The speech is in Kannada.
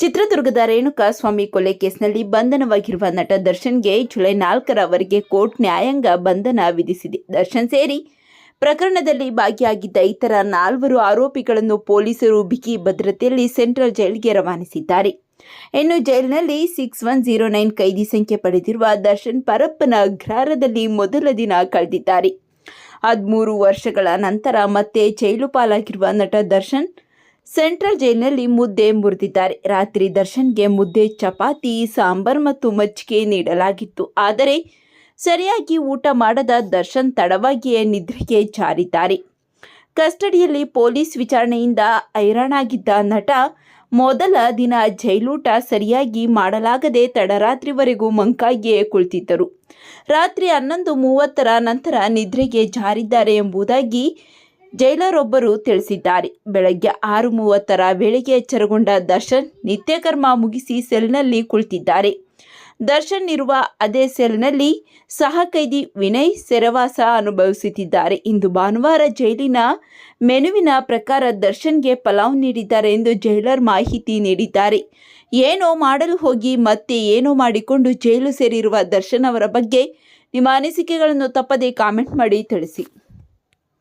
ಚಿತ್ರದುರ್ಗದ ರೇಣುಕಾ ಸ್ವಾಮಿ ಕೊಲೆ ಕೇಸ್ನಲ್ಲಿ ಬಂಧನವಾಗಿರುವ ನಟ ದರ್ಶನ್ಗೆ ಜುಲೈ ನಾಲ್ಕರವರೆಗೆ ಕೋರ್ಟ್ ನ್ಯಾಯಾಂಗ ಬಂಧನ ವಿಧಿಸಿದೆ. ದರ್ಶನ್ ಸೇರಿ ಪ್ರಕರಣದಲ್ಲಿ ಭಾಗಿಯಾಗಿದ್ದ ಇತರ ನಾಲ್ವರು ಆರೋಪಿಗಳನ್ನು ಪೊಲೀಸರು ಬಿಗಿ ಭದ್ರತೆಯಲ್ಲಿ ಸೆಂಟ್ರಲ್ ಜೈಲಿಗೆ ರವಾನಿಸಿದ್ದಾರೆ. ಇನ್ನು ಜೈಲಿನಲ್ಲಿ ಸಿಕ್ಸ್ ಒನ್ ಜೀರೋ ನೈನ್ ಕೈದಿ ಸಂಖ್ಯೆ ಪಡೆದಿರುವ ದರ್ಶನ್ ಪರಪ್ಪನ ಅಗ್ರಹಾರದಲ್ಲಿ ಮೊದಲ ದಿನ ಕಳೆದಿದ್ದಾರೆ. ಹದಿಮೂರು ವರ್ಷಗಳ ನಂತರ ಮತ್ತೆ ಜೈಲು ಪಾಲಾಗಿರುವ ನಟ ದರ್ಶನ್ ಸೆಂಟ್ರಲ್ ಜೈಲಿನಲ್ಲಿ ಮುದ್ದೆ ಮುರಿದಿದ್ದಾರೆ. ರಾತ್ರಿ ದರ್ಶನ್ಗೆ ಮುದ್ದೆ, ಚಪಾತಿ, ಸಾಂಬಾರ್ ಮತ್ತು ಮಜ್ಜಿಗೆ ನೀಡಲಾಗಿತ್ತು. ಆದರೆ ಸರಿಯಾಗಿ ಊಟ ಮಾಡದ ದರ್ಶನ್ ತಡವಾಗಿಯೇ ನಿದ್ರೆಗೆ ಜಾರಿದ್ದಾರೆ. ಕಸ್ಟಡಿಯಲ್ಲಿ ಪೊಲೀಸ್ ವಿಚಾರಣೆಯಿಂದ ಹೈರಾಣಾಗಿದ್ದ ನಟ, ಮೊದಲ ದಿನ ಜೈಲೂಟ ಸರಿಯಾಗಿ ಮಾಡಲಾಗದೆ ತಡರಾತ್ರಿವರೆಗೂ ಮಂಕಾಗಿಯೇ ಕುಳಿತಿದ್ದರು. ರಾತ್ರಿ ಹನ್ನೊಂದು ಮೂವತ್ತರ ನಂತರ ನಿದ್ರೆಗೆ ಜಾರಿದ್ದಾರೆ ಎಂಬುದಾಗಿ ಜೈಲರೊಬ್ಬರು ತಿಳಿಸಿದ್ದಾರೆ. ಬೆಳಗ್ಗೆ ಆರು ಮೂವತ್ತರ ವೇಳೆಗೆ ಎಚ್ಚರಗೊಂಡ ದರ್ಶನ್ ನಿತ್ಯಕರ್ಮ ಮುಗಿಸಿ ಸೆಲ್ನಲ್ಲಿ ಕುಳಿತಿದ್ದಾರೆ. ದರ್ಶನ್ ಇರುವ ಅದೇ ಸೆಲ್ನಲ್ಲಿ ಸಹ ಕೈದಿ ವಿನಯ್ ಸೆರವಾಸ ಅನುಭವಿಸುತ್ತಿದ್ದಾರೆ. ಇಂದು ಭಾನುವಾರ ಜೈಲಿನ ಮೆನುವಿನ ಪ್ರಕಾರ ದರ್ಶನ್ಗೆ ಪಲಾವ್ ನೀಡಿದ್ದಾರೆ ಎಂದು ಜೈಲರ್ ಮಾಹಿತಿ ನೀಡಿದ್ದಾರೆ. ಏನೋ ಮಾಡಲು ಹೋಗಿ ಮತ್ತೆ ಏನೋ ಮಾಡಿಕೊಂಡು ಜೈಲು ಸೇರಿರುವ ದರ್ಶನ್ ಅವರ ಬಗ್ಗೆ ನಿಮ್ಮ ಅನಿಸಿಕೆಗಳನ್ನು ತಪ್ಪದೇ ಕಾಮೆಂಟ್ ಮಾಡಿ ತಿಳಿಸಿ.